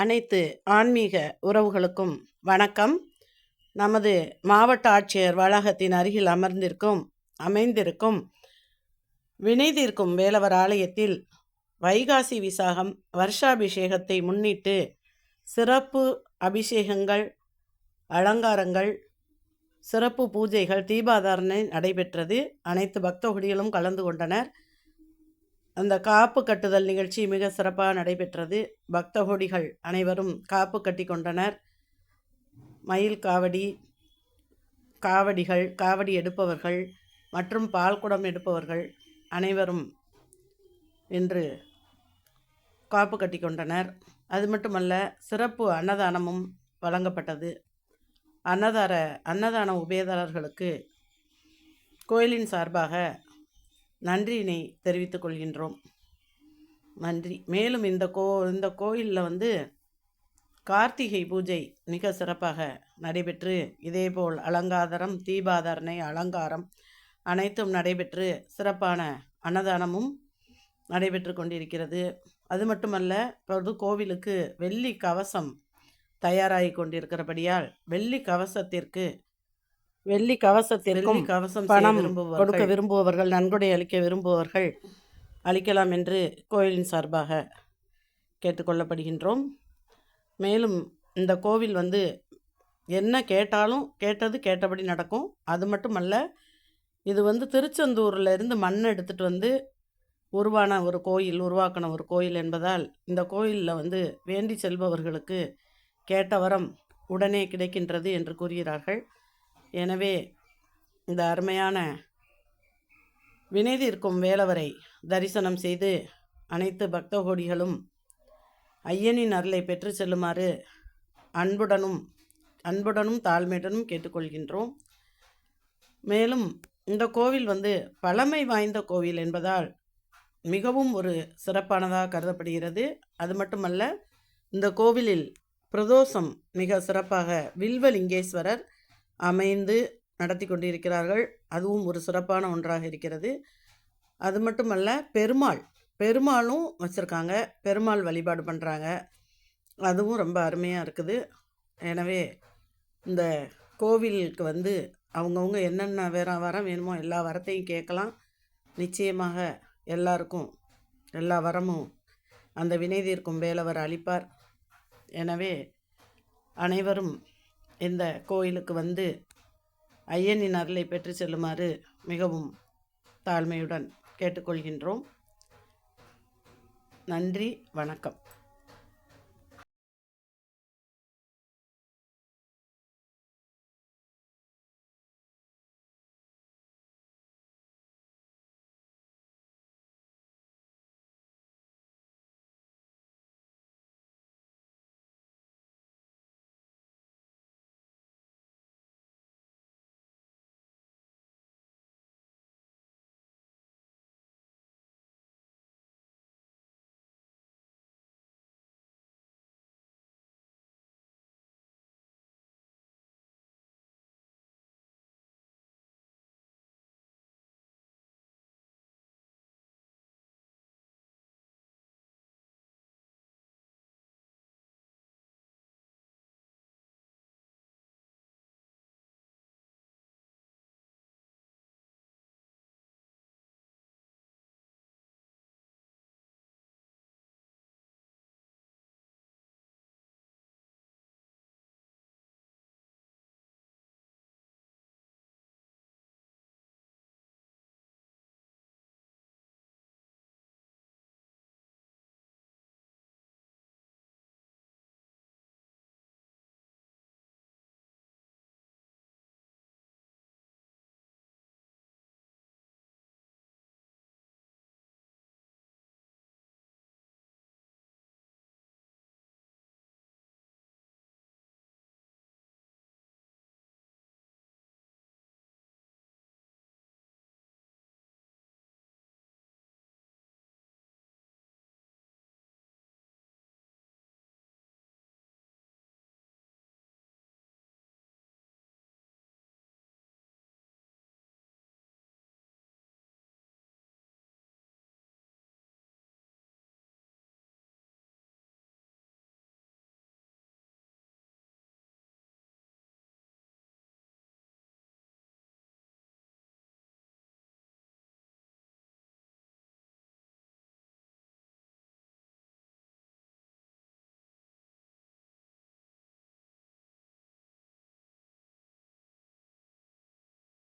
அனைத்து ஆன்மீக உறவுகளுக்கும் வணக்கம். நமது மாவட்ட ஆட்சியர் வளாகத்தின் அருகில் அமர்ந்திருக்கும் அமைந்திருக்கும் வினை தீர்க்கும் வேலவர் ஆலயத்தில் வைகாசி விசாகம் வருஷாபிஷேகத்தை முன்னிட்டு சிறப்பு அபிஷேகங்கள் அலங்காரங்கள் சிறப்பு பூஜைகள் தீபாதாரணை நடைபெற்றது. அனைத்து பக்தகுடிகளும் கலந்து கொண்டனர். அந்த காப்பு கட்டுதல் நிகழ்ச்சி மிக சிறப்பாக நடைபெற்றது. பக்தகோடிகள் அனைவரும் காப்பு கட்டி கொண்டனர். மயில் காவடி காவடிகள் காவடி எடுப்பவர்கள் மற்றும் பால்குடம் எடுப்பவர்கள் அனைவரும் இன்று காப்பு கட்டி கொண்டனர். அது மட்டுமல்ல சிறப்பு அன்னதானமும் வழங்கப்பட்டது. அன்னதார அன்னதான உபயதாரர்களுக்கு கோயிலின் சார்பாக நன்றியினை தெரிவித்துக் கொள்கின்றோம். நன்றி. மேலும் இந்த கோ இந்த கோயிலில் வந்து கார்த்திகை பூஜை மிக சிறப்பாக நடைபெற்று இதேபோல் அலங்காதரம் தீபாதாரணை அலங்காரம் அனைத்தும் நடைபெற்று சிறப்பான அன்னதானமும் நடைபெற்று கொண்டிருக்கிறது. அது மட்டுமல்ல இப்பொழுது கோவிலுக்கு வெள்ளி கவசம் தயாராகி கொண்டிருக்கிறபடியால் வெள்ளி கவசத்திற்கு வெள்ளி கவசத்திற்கும் கவசம் பணம் கொடுக்க விரும்புபவர்கள் நன்கொடை அளிக்க விரும்புபவர்கள் அளிக்கலாம் என்று கோயிலின் சார்பாக கேட்டுக்கொள்ளப்படுகின்றோம். மேலும் இந்த கோவில் வந்து என்ன கேட்டாலும் கேட்டது கேட்டபடி நடக்கும். அது மட்டுமல்ல இது வந்து திருச்செந்தூரில் இருந்து மண் எடுத்துகிட்டு வந்து உருவான ஒரு கோயில் உருவாக்கின ஒரு கோயில் என்பதால் இந்த கோயிலில் வந்து வேண்டி செல்பவர்களுக்கு கேட்ட வரம் உடனே கிடைக்கின்றது என்று கூறுகிறார்கள். எனவே இந்த அருமையான வினைதிருக்கும் வேலவரை தரிசனம் செய்து அனைத்து பக்தகோடிகளும் ஐயனின் அருளை பெற்று செல்லுமாறு அன்புடனும் அன்புடனும் தாழ்மையுடனும் கேட்டுக்கொள்கின்றோம். மேலும் இந்த கோவில் வந்து பழமை வாய்ந்த கோவில் என்பதால் மிகவும் ஒரு சிறப்பானதாக கருதப்படுகிறது. அது மட்டுமல்ல இந்த கோவிலில் பிரதோஷம் மிக சிறப்பாக வில்வலிங்கேஸ்வரர் அமைந்து நடத்தி கொண்டிருக்கிறார்கள். அதுவும் ஒரு சிறப்பான ஒன்றாக இருக்கிறது. அது மட்டுமல்ல பெருமாள் பெருமாளும் வச்சுருக்காங்க. பெருமாள் வழிபாடு பண்ணுறாங்க அதுவும் ரொம்ப அருமையாக இருக்குது. எனவே இந்த கோவிலுக்கு வந்து அவங்கவுங்க என்னென்ன வேற வரம் வேணுமோ எல்லா வரத்தையும் கேட்கலாம். நிச்சயமாக எல்லாருக்கும் எல்லா வரமும் அந்த வினை தீர்க்கும் வேலவர் அளிப்பார். எனவே அனைவரும் இந்த கோயிலுக்கு வந்து ஐயனின் அருளை பெற்று செல்லுமாறு மிகவும் தாழ்மையுடன் கேட்டுக்கொள்கின்றோம். நன்றி வணக்கம்.